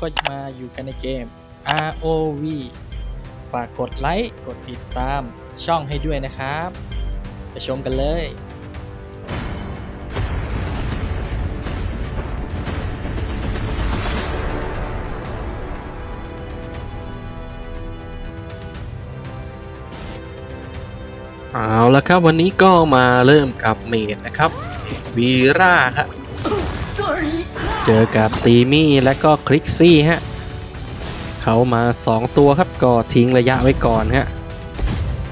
ก็มาอยู่กันในเกม ROV ฝากกดไลค์ กดติดตามช่องให้ด้วยนะครับ ไปชมกันเลยเอาละครับวันนี้ก็มาเริ่มกับเมดนะครับวีร่าฮะ เจอกับตีมี่และก็คลิกซี่ฮะเขามา 2 ตัวครับก็ทิ้งระยะไว้ก่อนฮะ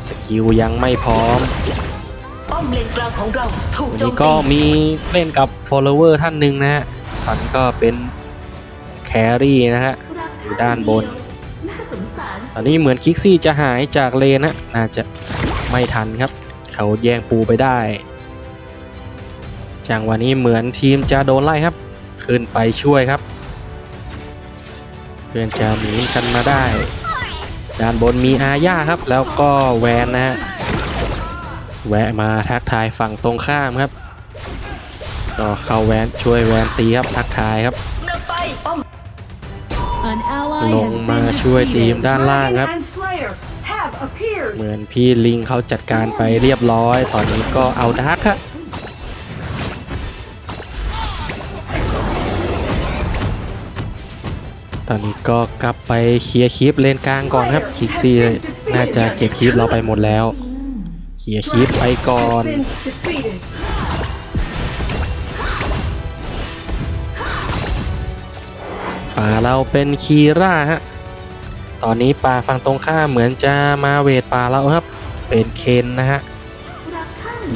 สกิลยังไม่พร้อมป้อมเลนกลางของเราถูกวันโจนี้ก็มีเล่นกับ follower ท่านหนึ่งนะฮะตอนนี้ก็เป็นแครี่นะฮะอยู่ด้านบนตอนนี้เหมือนคิกซี่จะหายจากเลนนะน่าจะไม่ทันครับ เขาแย่งปูไปได้จังหวะนี้เหมือนทีมจะโดนไล่ครับ ขึ้นไปช่วยครับ เพื่อนจะหนีกันมาได้ ด้านบนมีอาญาครับ แล้วก็แวนนะฮะแวะมาทักทายฝั่งตรงข้ามครับก็เข้าแวนช่วยแวนตีครับทักทายครับนำไปป้อม An ally ลง has มา been ช่วยทีม defeated. ด้านล่างครับ and Slayer have appeared. เหมือนพี่ลิงเขาจัดการไปเรียบร้อย ตอนนี้ก็เอาดาร์คครับ ตอนนี้ก็กลับไปเคลียร์คลิปเลนกลางก่อนครับคิกซี่น่าจะเก็บคลิปเราไปหมดแล้วเคลียร์คลิปไปก่อนป่าเราเป็นคีร่าฮะตอนนี้ป่าฝั่งตรงข้ามเหมือนจะมาเวทป่าเราครับ เป็นเคนนะฮะ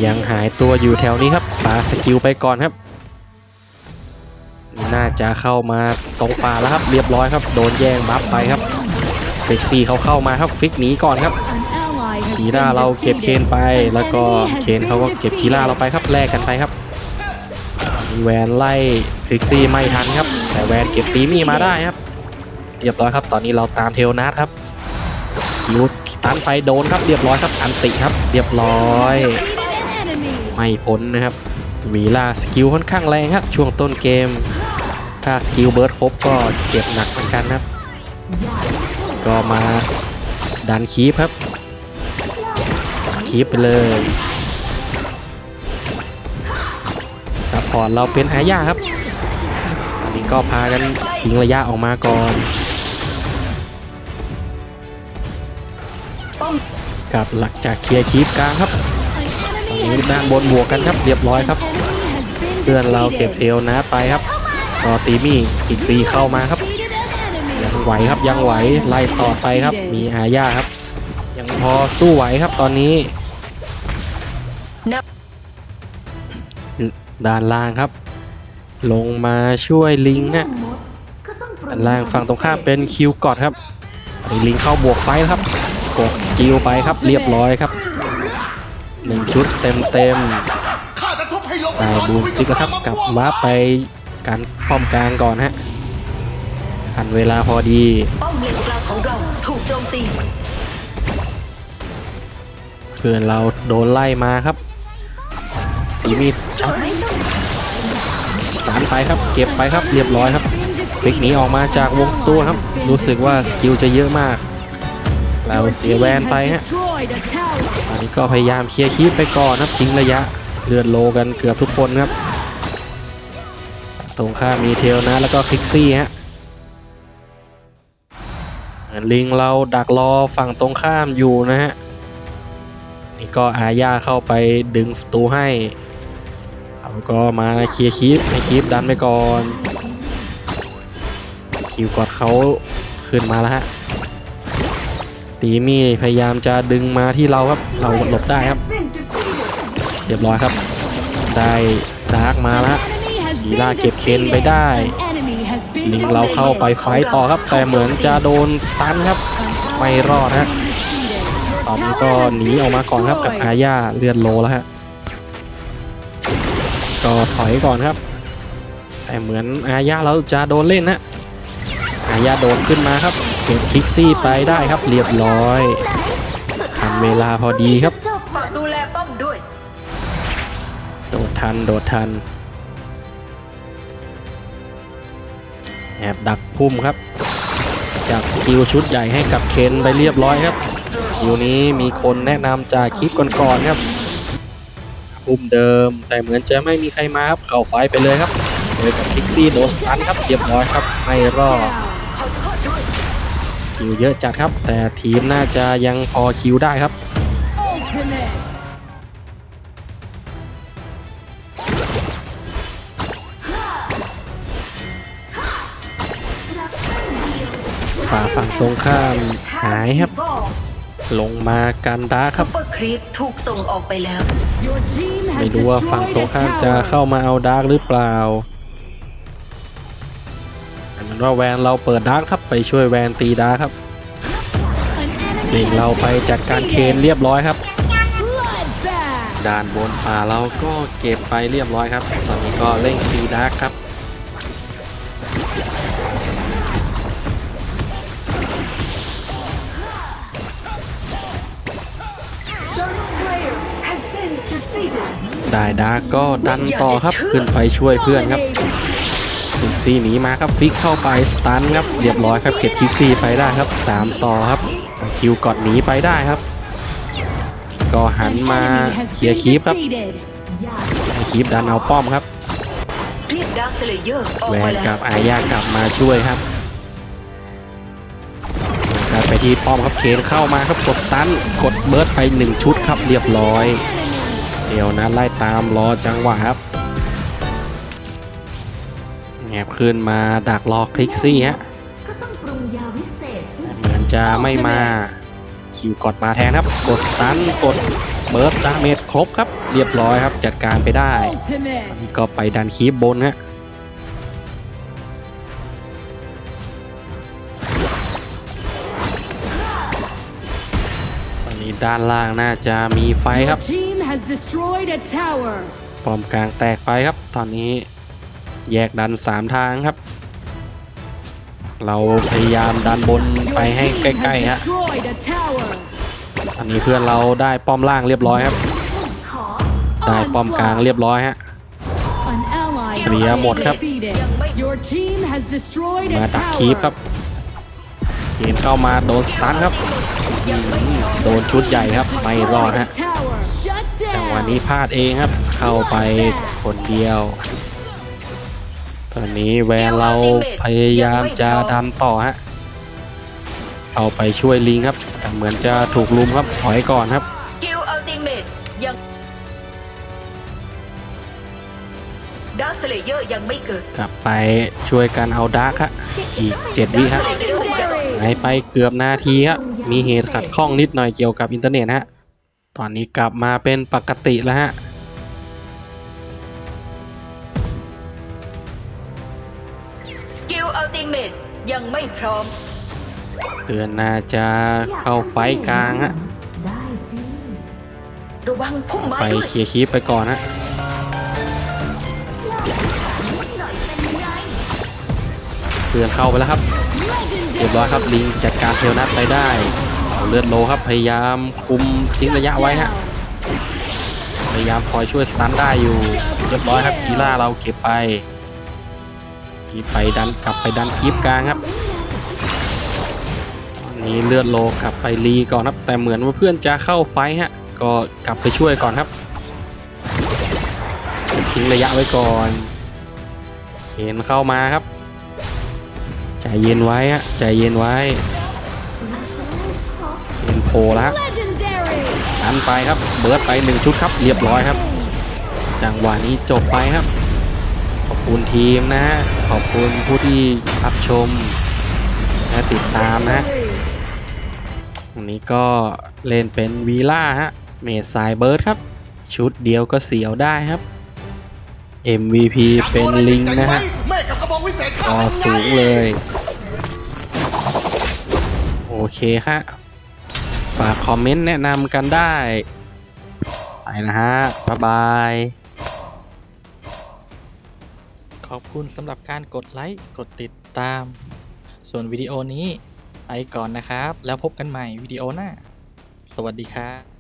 ยังหายตัวอยู่แถวนี้ครับป่าสกิลไปก่อนครับ น่าจะเข้ามาตรงป่าแล้วครับ เรียบร้อยครับ โดนแย่งบัฟไปครับเฟิกซี่เขาเข้ามาครับฟิกหนีก่อนครับคีร่าเราเก็บเคนไป แล้วก็เคนเขาก็เก็บคีร่าเราไปครับแลกกันไปครับแวนไล่ฟิกซี่ไม่ทันครับ แต่แวนเก็บตีมี่มาได้ครับ เรียบร้อยครับ ตอนนี้เราตามเทลนัทครับยูดตันไปโดนครับ เรียบร้อยครับ อันติครับ เรียบร้อย ไม่พ้นนะครับวีล่าสกิลค่อนข้างแรงครับ ช่วงต้นเกม ถ้าสกิลเบิร์ดครบก็เจ็บหนักเหมือนกันครับ ก็มาดันคีปครับ คีปไปเลยซัพพอร์ตเราเป็นอาญาครับ อันนี้ก็พากันทิ้งระยะออกมาก่อนกับหลักจากเคลียร์คีปกลางครับตอนนี้ด้านบนบวกกันครับเรียบร้อยครับเพื่อนเราเก็บเทลนะไปครับ ก็ตีมี่อีกซีเข้ามาครับ ยังไหวครับยังไหวไล่ต่อไปครับ มีอาญาครับ ยังพอสู้ไหวครับตอนนี้ด้านล่างครับ ลงมาช่วยลิงนะด้านล่างฝั่งตรงข้ามเป็นคิวกอดครับอันนี้ลิงเข้าบวกไฟครับกดกิวไปครับเรียบร้อยครับหนึ่งชุดเต็มเต็มได้บูมจิกแล้วครับกลับวาร์ปไป การป้อมกลางก่อนฮะทันเวลาพอดี ป้อมเลนกลางของเราถูกโจมตีเพื่อนเราโดนไล่มาครับตีมีดชักสานไปครับ เก็บไปครับเรียบร้อยครับฟลิกหนีออกมาจากวงสตูครับ รู้สึกว่าสกิลจะเยอะมากเราเสียแวนไปฮะ Destroyed a tower. ตอนนี้ก็พยายามเคลียร์คีปไปก่อนครับทิ้งระยะเลือดโลกันเกือบทุกคนครับ ตรงข้ามมีเทลนะ แล้วก็คลิกซี่ฮะลิงเราดักรอฝั่งตรงข้ามอยู่นะฮะ นี่ก็อาญาเข้าไปดึงสตูให้เราก็มาเคลียร์คีปให้คีปดันไปก่อน คิวกดเขาขึ้นมาแล้วฮะ ตีมี่พยายามจะดึงมาที่เราครับ เราหลบได้ครับ เรียบร้อยครับ ได้ดาร์กมาแล้ว Enemy has ลี been ลาเก็บเคนไปได้ defeated. An enemy has been ลิงเราเข้าไปไฟต์ต่อครับ แต่เหมือนจะโดนตันครับไม่รอดฮะ defeated. ตอนนี้ก็หนีออกมาก่อนครับกับอาญาเลือดโลแล้วฮะก็ถอยก่อนครับ แต่เหมือนอาญาเราจะโดนเล่นนะอาญาโดนขึ้นมาครับเก็บคิกซี่ไปได้ครับเรียบร้อยทันเวลาพอดีครับฝากดูแลป้อมด้วย โดดทันโดดทัน แอบดักพุ่มครับ จากสกิลชุดใหญ่ให้กับเคนไปเรียบร้อยครับอยู่นี้มีคนแนะนำจากคลิปก่อนๆครับพุ่มเดิม แต่เหมือนจะไม่มีใครมาครับเข้าไฟไปเลยครับเจอกับคิกซี่โดนสตันครับเรียบร้อยครับไม่รอดคิวเยอะจัดครับ แต่ทีมน่าจะยังพอคิวได้ครับ ฝ่าฝั่งตรงข้ามหายครับ Evolved. ลงมากันดาร์คคซุรับปเปอร์ครีปถูกส่งออกไปแล้ว Your team ไม่ has รู้ว่าฝั่ง destroyed ตรง a ข้ามจะเข้า tower. มาเอาดาร์กหรือเปล่าแต่มันว่าแวนเราเปิดดาร์กครับไปช่วยแวนตีดาร์กครับ An เด็ก enemy เรา has ไป been จัดการเคน defeated. เรียบร้อยครับ Bloodbath. ด่านบนป่าเราก็เก็บไปเรียบร้อยครับ ตอนนี้ก็เร่งตีดาร์กครับ ได้ดาก็ดันต่อครับขึ้นไปช่วยเพื่อนครับฟิกซี่หนีมาครับฟิกเข้าไปสตันครับเรียบร้อยครับเก็บคิกซี่ไปได้ครับสามต่อครับคิวกอดหนีไปได้ครับ ก็หันมาเคลียร์คีปครับคีปดันเอาป้อมครับแวนแล้วกับอาญากลับมาช่วยครับกลับไปที่ป้อมครับเคนเข้ามาครับกดสตันกดเบิร์ดไปหนึ่งชุดครับเรียบร้อย เดี๋ยวนะไล่ตามรอจังหวะครับแอบขึ้นมาดักรอคลิกซี่ฮะก็ต้องปรุงยาวิเศษสิเหมือนจะไม่มา คิวกดมาแทนครับ กดตันกดเบิร์ดดาเมจครบครับ เรียบร้อยครับจัดการไปได้ ก็ไปดันคีบบนฮะตอนนี้ด้านล่างน่าจะมีไฟครับ has destroyed a tower. ป้อมกลางแตกไปครับ ตอนนี้แยกดันสามทางครับ เราพยายามดันบน Your ไปให้ team ใกล้ has ๆฮะ destroyed a tower. ตอนนี้เพื่อนเราได้ป้อมล่างเรียบร้อยครับ ได้ป้อมกลางเรียบร้อยฮะ An ally เคลียร์ has หมด been ครับ defeated. Your team has destroyed มา a ดักคีปครับ tower. เห็นเข้ามาโดนสตันครับ โดนชุดใหญ่ครับไม่รอดฮะจังหวะนี้พลาดเองครับ เข้าไปคนเดียว ตอนนี้แวนเราพยายามจะดันต่อฮะเข้าไปช่วยลิงครับแต่เหมือนจะถูกลุมครับถอยก่อนครับสกิลอัลติเมตยังดาร์คเลเยอร์ยังไม่เกิดกลับไปช่วยกันเอาดาร์คฮะอีก7วิครับ Legendary. หายไปเกือบนาทีฮะมีเหตุขัดข้องนิดหน่อยเกี่ยวกับอินเทอร์เน็ตฮะตอนนี้กลับมาเป็นปกติแล้วฮะสกิลอัลติเมตยังไม่พร้อมเตือนน่าจะเข้าไฟท์กลางฮะได้สิระวังพุ่มไม้ไปด้วยเคลียร์คีปไปก่อนฮะเตือนเข้าไปแล้วครับ เรียบร้อยครับลิงจัดการเทลนัทไปได้เอาเลือดโลครับพยายามคุมทิ้งระยะไว้ฮะพยายามคอยช่วยสตันได้อยู่ เรียบร้อยครับคีล่าเราเก็บไปคีไปดันกลับไปดันคีปกลางครับนนี้เลือดโลกลับไปรีก่อนครับ แต่เหมือนว่าเพื่อนจะเข้าไฟฮะก็กลับไปช่วยก่อนครับทิ้งระยะไว้ก่อนเข็นเข้ามาครับ ใจเย็นไว้ฮะใจเย็นไว้เข็นโผล่ะ Legendary. ดันไปครับเบิร์ดไปหนึ่งชุดครับ เรียบร้อยครับ จังหวะนี้จบไปครับ ขอบคุณทีมนะฮะขอบคุณผู้ที่รับชมและติดตามนะวันนี้ก็เล่นเป็นวีล่าฮะเมดสายเบิร์ดครับ ชุดเดียวก็เสียวได้ครับ MVP เป็นลิงนะฮะ วิเศษก็สูงเลย โอเคฮะ ฝากคอมเมนต์แนะนำกันได้ ไปนะฮะ บ๊ายบาย ขอบคุณสำหรับการกดไลค์ กดติดตาม ส่วนวิดีโอนี้ไปก่อนนะครับ แล้วพบกันใหม่วิดีโอหน้า สวัสดีครับ